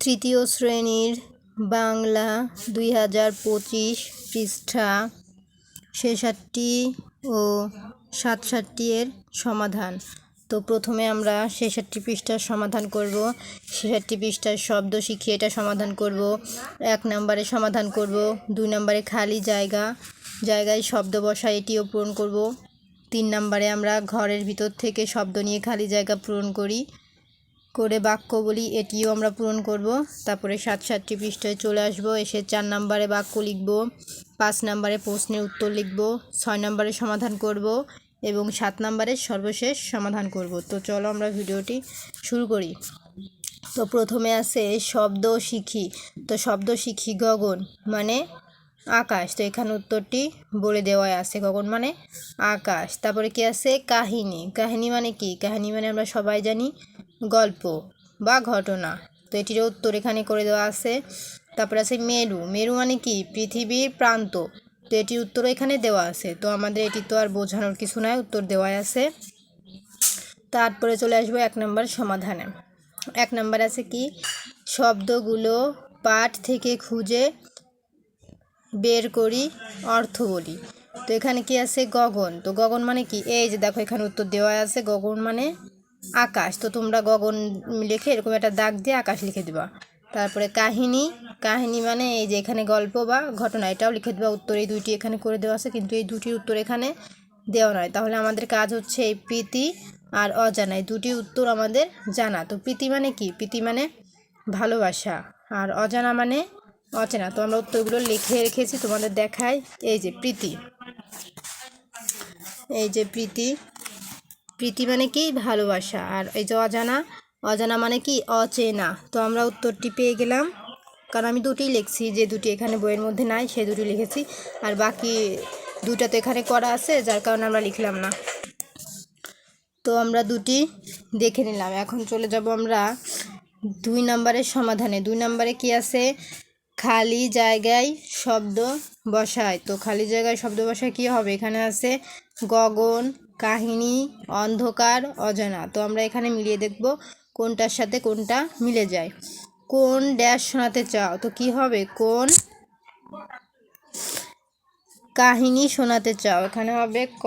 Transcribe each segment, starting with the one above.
তৃতীয় শ্রেণির বাংলা দুই হাজার পঁচিশ পৃষ্ঠা ছেষট্টি ও সাতষট্টি এর সমাধান। তো প্রথমে আমরা ছেষট্টি পৃষ্ঠার সমাধান করব। ছেষট্টি পৃষ্ঠার শব্দ শিখিয়ে এটা সমাধান করব। এক নম্বরে সমাধান করব। দুই নম্বরে খালি জায়গা, জায়গায় শব্দ বসা এটিও পূরণ করব। তিন নম্বরে আমরা ঘরের ভিতর থেকে শব্দ নিয়ে খালি জায়গা পূরণ করি। করে বাক্য বলি, এটিও আমরা পূরণ করব। তারপরে সাত সাতটি পৃষ্ঠায় চলে আসব, এসে চার নম্বরে বাক্য লিখব, পাঁচ নম্বরে প্রশ্নের উত্তর লিখব, ছয় নম্বরে সমাধান করব এবং সাত নম্বরে সর্বশেষ সমাধান করব। তো চলো আমরা ভিডিওটি শুরু করি। তো প্রথমে আছে শব্দ শিখি। তো শব্দ, শিখি, গগন মানে আকাশ। তো এখানে উত্তরটি বলে দেওয়াই আছে, গগন মানে আকাশ। তারপরে কি আছে? কাহিনী। কাহিনী মানে কি? কাহিনী মানে আমরা সবাই জানি গল্প বা ঘটনা। তো এটির উত্তর এখানে করে দেওয়া আছে। তারপরে আছে মেরু। মেরু মানে কি? পৃথিবীর প্রান্ত। তো এটির উত্তর এখানে দেওয়া আছে। তো আমাদের এটি তো আর বোঝানোর কিছু নয় উত্তর দেওয়াই আছে। তারপরে চলে আসব এক নম্বর সমাধানে। এক নম্বর আছে কি? শব্দগুলো পাঠ থেকে খুঁজে বের করি, অর্থ বলি। তো এখানে কি আছে? গগন। তো গগন মানে কি? এই যে দেখো এখানে উত্তর দেওয়া আছে। গগন মানে আকাশ। তো তোমরা গগন লিখে এরকম একটা দাগ দিয়ে আকাশ লিখে দিবা। তারপরে কাহিনী। কাহিনী মানে এই যে এখানে গল্প বা ঘটনা, এটাও লিখে দেওয়া উত্তর এই দুইটি এখানে করে দেওয়া আছে, কিন্তু এই দুটির উত্তর এখানে দেওয়া নয়। তাহলে আমাদের কাজ হচ্ছে এই প্রীতি আর অজানা। এই দুটি উত্তর আমাদের জানা। তো প্রীতি মানে কি? প্রীতি মানে ভালোবাসা আর অজানা মানে অচেনা। তো আমরা উত্তরগুলো লিখে রেখেছি, তোমাদের দেখাই। এই যে প্রীতি। এই যে প্রীতি। প্রীতি মানে কি? ভালোবাসা। আর এই যে অজানা অজানা মানে কি? অচেনা। তো আমরা উত্তরটি পেয়ে গেলাম। কারণ আমি দুটি লিখছি, যে দুটি এখানে বইয়ের মধ্যে নাই, সে দুটি লিখেছি। আর বাকি দুটা তো এখানে করা আছে, যার কারণে আমরা লিখলাম না। তো আমরা দুটি দেখে নিলাম। এখন চলে যাব আমরা দুই নম্বরের সমাধানে। দুই নম্বরে কি আছে? খালি জায়গায় শব্দ বসায়। তো খালি জায়গায় শব্দ বসায় কী হবে? এখানে আছে গগন কাহিনী, অন্ধকার, অজানা। তো আমরা এখানে মিলিয়ে দেখব কোনটার সাথে কোনটা মিলে যায়। কোন ড্যাশ শোনাতে চাও? তো কি হবে? কোন কাহিনী শোনাতে চাও? এখানে হবে ক।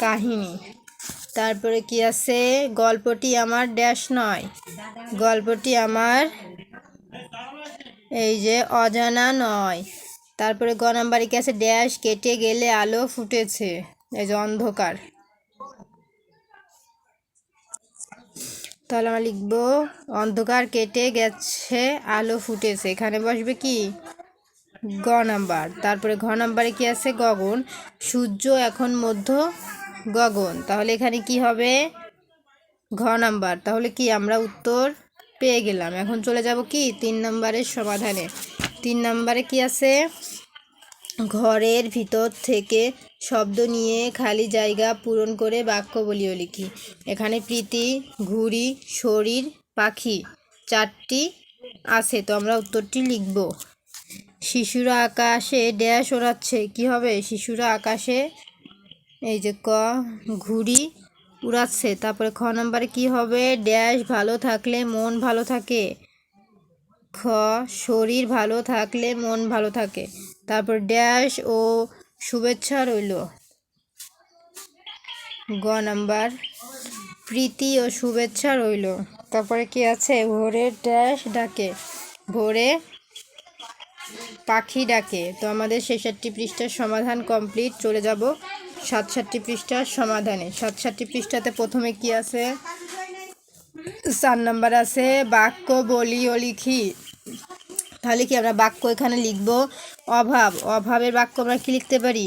কাহিনী। তারপরে কি আছে? গল্পটি আমার ড্যাশ নয়। গল্পটি আমার এই যে অজানা নয়। তারপরে গ নাম্বারে কি আছে? ড্যাশ কেটে গেলে আলো ফুটেছে। এই যে অন্ধকার। তাহলে আমরা লিখব, অন্ধকার কেটে গেছে, আলো ফুটেছে। এখানে বসবে কি? গ নাম্বার। তারপরে ঘ নাম্বারে কি আছে? গগন। সূর্য এখন মধ্য গগন। তাহলে এখানে কি হবে? ঘ নাম্বার। তাহলে কি আমরা উত্তর পেয়ে গেলাম। এখন চলে যাব কি? তিন নম্বরের সমাধানে। তিন নম্বরে কি আছে? ঘরের ভিতর থেকে শব্দ নিয়ে খালি জায়গা পূরণ করে বাক্য বলিও লিখি। এখানে প্রীতি, ঘুড়ি, শরীর, পাখি চারটি আছে, তো আমরা উত্তরটি লিখব। শিশুরা আকাশে ড্যাশ ওড়াচ্ছে, কি হবে? শিশুরা আকাশে এই যে ক, ঘুড়ি উড়াচ্ছে, তারপরে খ নম্বরে কি হবে? ড্যাশ ভালো থাকলে মন ভালো থাকে। খ শরীর ভালো থাকলে মন ভালো থাকে। তারপর ড্যাশ ও শুভেচ্ছা রইল। গ নাম্বার, প্রীতি ও শুভেচ্ছা রইল। তারপরে কি আছে? ভোরের ড্যাশ ডাকে, ভোরে পাখি ডাকে। তো আমাদের ছেষট্টি পৃষ্ঠার সমাধান কমপ্লিট। চলে যাব সাত সাতটি পৃষ্ঠার সমাধানে। সাত সাতটি পৃষ্ঠাতে প্রথমে কি আছে? চার নাম্বার আছে, বাক্য বলি ও লিখি। তাহলে কি আমরা বাক্য এখানে লিখব? অভাব। অভাবের বাক্য আমরা কি লিখতে পারি?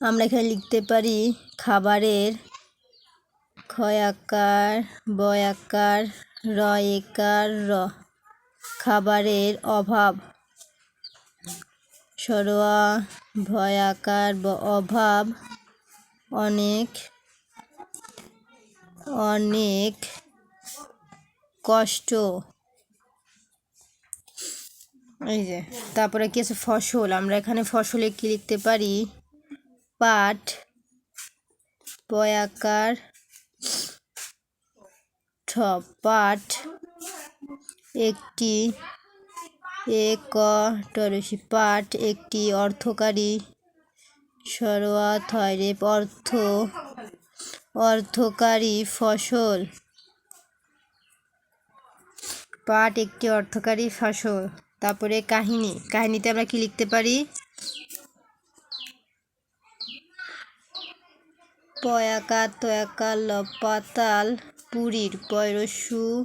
আমরা এখানে লিখতে পারি খাবারের ক্ষয়াকার বয়াকার রয়েকার র। খাবারের অভাব। সরোয়া ভয়াকার অভাব। অনেক অনেক কষ্ট। এই যে, তারপরে কি আছে? ফসল, আমরা এখানে ফসলে কি লিখতে পারি? পাট পয়াকার পাট, একটি এক টরসি পাট, একটি অর্থকারী সরোয়া থয়রে অর্থ অর্থকারী ফসল। পাট একটি অর্থকারী ফসল। তারপরে কাহিনী। কাহিনীতে আমরা কি লিখতে পারি? পয়াকা, তয়াকা ল পাতাল পুরীর পয়রসু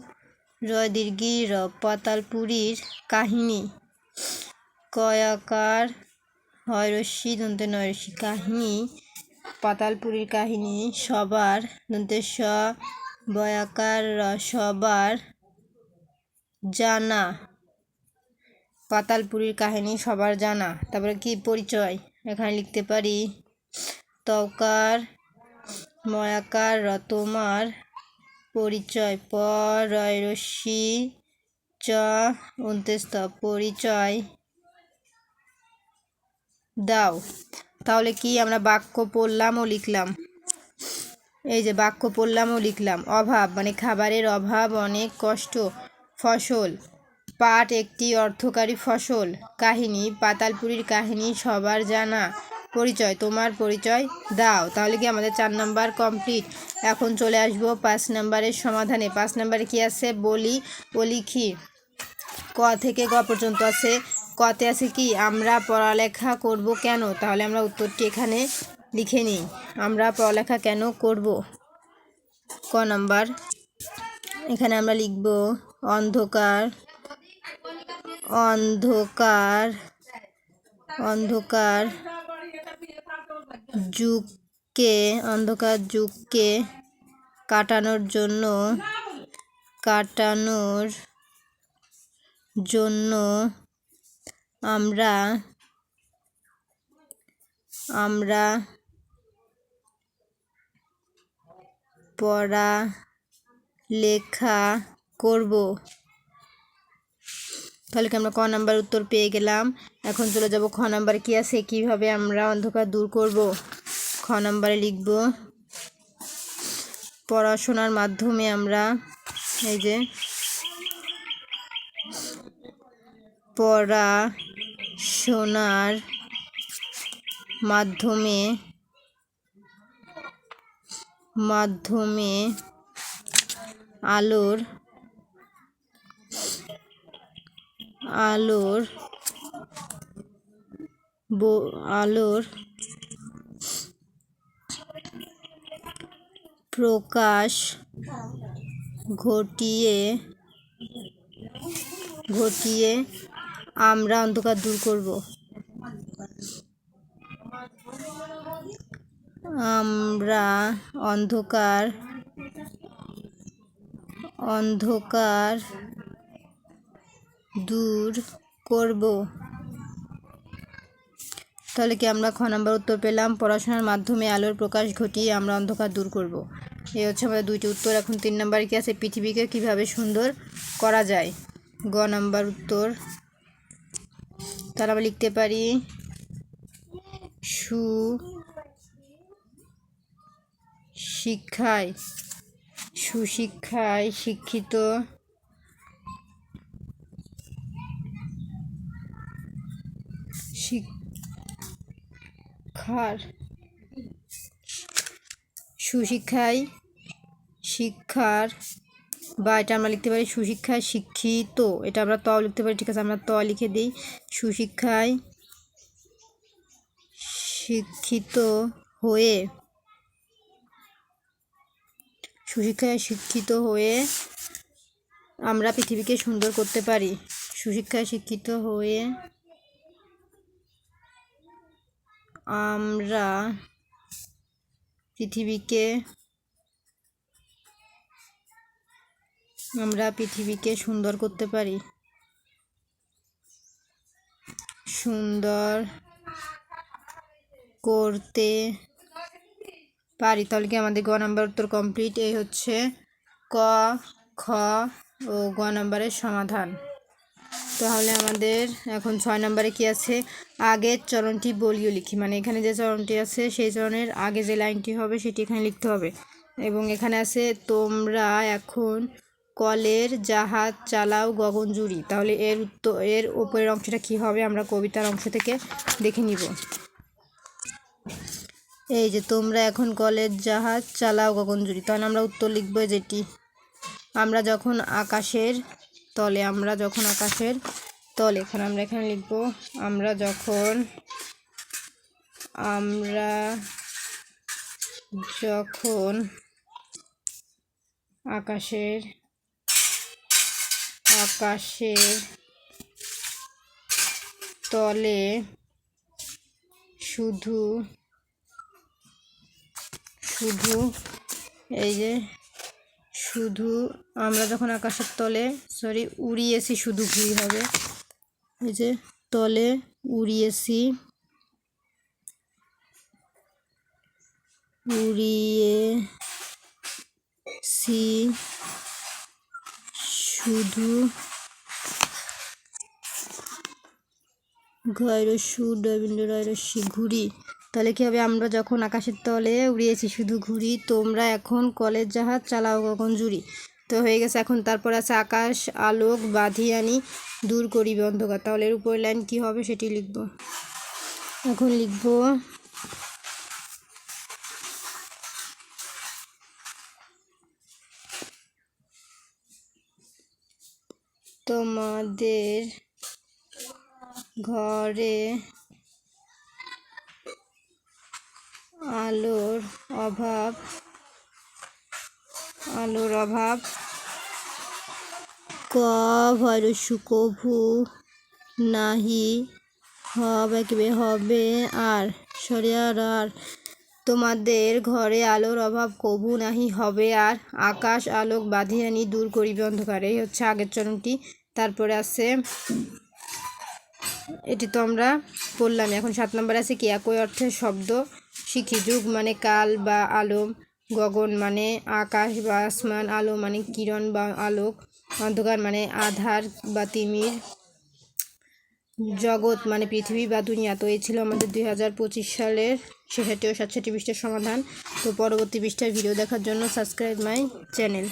রয় দীর্ঘি র পাতাল পুরীর কাহিনী। কয়াকার হয়রস্যি দন্তে নয়রস্যি কাহিনী। পাতালপুরীর কাহিনী সবার দন্তে স বয়াকার সবার জানা। পাতালপুরীর কাহিনী সবার জানা। তারপরে কি পরিচয়? এখানে লিখতে পারি তকার ময়াকার রতমার পরিচয়, প রয় রশ্মি চ অন্ত্যস্ত পরিচয় দাও। তাহলে কি আমরা বাক্য পড়লাম ও লিখলাম? এই যে বাক্য পড়লাম ও লিখলাম। অভাব মানে খাবারের অভাব, অনেক কষ্ট। ফসল, পাট একটি অর্থকারী ফসল। কাহিনী, পাতালপুরীর কাহিনী, সবার জানা। পরিচয়, তোমার পরিচয় দাও। তাহলে কি আমাদের চার নাম্বার কমপ্লিট? এখন চলে আসব পাঁচ নাম্বারের সমাধানে। পাঁচ নাম্বারে কি আছে? বলি ও লিখি। ক থেকে গ পর্যন্ত আছে। কতে আছে কি, আমরা পড়ালেখা করব কেন? তাহলে আমরা উত্তরটি এখানে লিখে নিই। আমরা পড়ালেখা কেন করব? ক নাম্বার। এখানে আমরা লিখব, অন্ধকার অন্ধকার অন্ধকার যুগকে অন্ধকার যুগকে কাটানোর জন্য কাটানোর জন্য আমরা আমরা পড়া লেখা করব। তাহলে কি আমরা ক নাম্বার উত্তর পেয়ে গেলাম? এখন চলে যাব খ নাম্বার কি আছে? কীভাবে আমরা অন্ধকার দূর করব? খ নাম্বারে লিখব, পড়াশোনার মাধ্যমে আমরা, এই যে পড়াশোনার মাধ্যমে মাধ্যমে আলোর আলোর আলোর প্রকাশ ঘটিয়ে ঘটিয়ে আমরা অন্ধকার দূর করব। আমরা অন্ধকার অন্ধকার দূর করব। তাহলে কি আমরা খ নাম্বার উত্তর পেলাম? পড়াশোনার মাধ্যমে আলোর প্রকাশ ঘটিয়ে আমরা অন্ধকার দূর করব। এই হচ্ছে আমাদের দুইটি উত্তর। এখন তিন নাম্বার কি আছে? পৃথিবীকে কীভাবে সুন্দর করা যায়? গ নাম্বার উত্তর। তাহলে আমরা লিখতে পারি সু শিক্ষায় সুশিক্ষায় শিক্ষিত শিক্ষার সুশিক্ষায় শিক্ষার বা এটা আমরা লিখতে পারি সুশিক্ষায় শিক্ষিত। এটা আমরা ত লিখতে পারি, ঠিক আছে? আমরা ত লিখে দিই, সুশিক্ষায় শিক্ষিত হয়ে, সুশিক্ষায় শিক্ষিত হয়ে আমরা পৃথিবীকে সুন্দর করতে পারি। সুশিক্ষায় শিক্ষিত হয়ে আমরা পৃথিবীকে আমরা পৃথিবীকে সুন্দর করতে পারি। সুন্দর করতে পারি। তাহলে কি আমাদের গ নাম্বার উত্তর কমপ্লিট এই হচ্ছে ক, খ ও গ নাম্বারের সমাধান। তাহলে আমাদের এখন ছয় নম্বরে কি আছে? আগের চরণটি বলিও লিখি। মানে এখানে যে চরণটি আছে, সেই চরণের আগে যে লাইনটি হবে, সেটি এখানে লিখতে হবে। এবং এখানে আছে, তোমরা এখন কলের জাহাজ চালাও গগনজুড়ি তাহলে এর উত্তর এর ওপরের অংশটা কি হবে? আমরা কবিতার অংশ থেকে দেখে নিব। এই যে তোমরা এখন কলের জাহাজ চালাও গগনজুড়ি তাহলে আমরা উত্তর লিখব যেটি, আমরা যখন আকাশের তলে, আমরা যখন আকাশের তলে, এখানে আমরা এখানে লিখব, আমরা যখন আমরা যখন আকাশের আকাশের তলে শুধু শুধু, এই যে শুধু আমরা যখন আকাশের তলে সরি উড়িয়েছি, শুধু ঘুরি হবে। এই যে তলে উড়িয়েছি উড়িয়েছি। শুধু ঘৈরস্যু রবীন্দ্র রয়রস্যি ঘুরি তাহলে কি হবে? আমরা যখন আকাশের তলে উড়িয়েছি শুধু ঘুরি তোমরা এখন কলের জাহাজ চালাও কখন জুড়ি। তো হয়ে গেছে, এখন তারপর আছে আকাশ, আলোক বাঁধি আনি দূর করিবে অন্ধকার। তাহলে এর উপরের লাইন কি হবে? সেটি লিখব। এখন লিখব তোমাদের ঘরে আলোর অভাব আলোর অভাব? ক ভৈরস্য কভু নাহি, হবে হবে আর সরিয়ার আর তোমাদের ঘরে আলোর অভাব কভু নাহি হবে আর আকাশ আলোক বাঁধিয়ানি দূর করিবে অন্ধকার। এই হচ্ছে আগের চরণটি। তারপরে আছে, এটি তো আমরা পড়লাম। এখন সাত নম্বর আছে কি? একই অর্থের শব্দ, শিখি যুগ মানে কাল বা আলো গগন মানে আকাশ বা আসমান, আলো মানে কিরণ বা আলোক, অন্ধকার মানে আধার বা তিমির। জগৎ মানে পৃথিবী বা দুনিয়া। তো এই ছিল আমাদের দুই হাজার পঁচিশ সালের ছেষট্টি ও সাতষট্টি পৃষ্ঠার সমাধান। তো পরবর্তী পৃষ্ঠার ভিডিও দেখার জন্য সাবস্ক্রাইব মাই চ্যানেল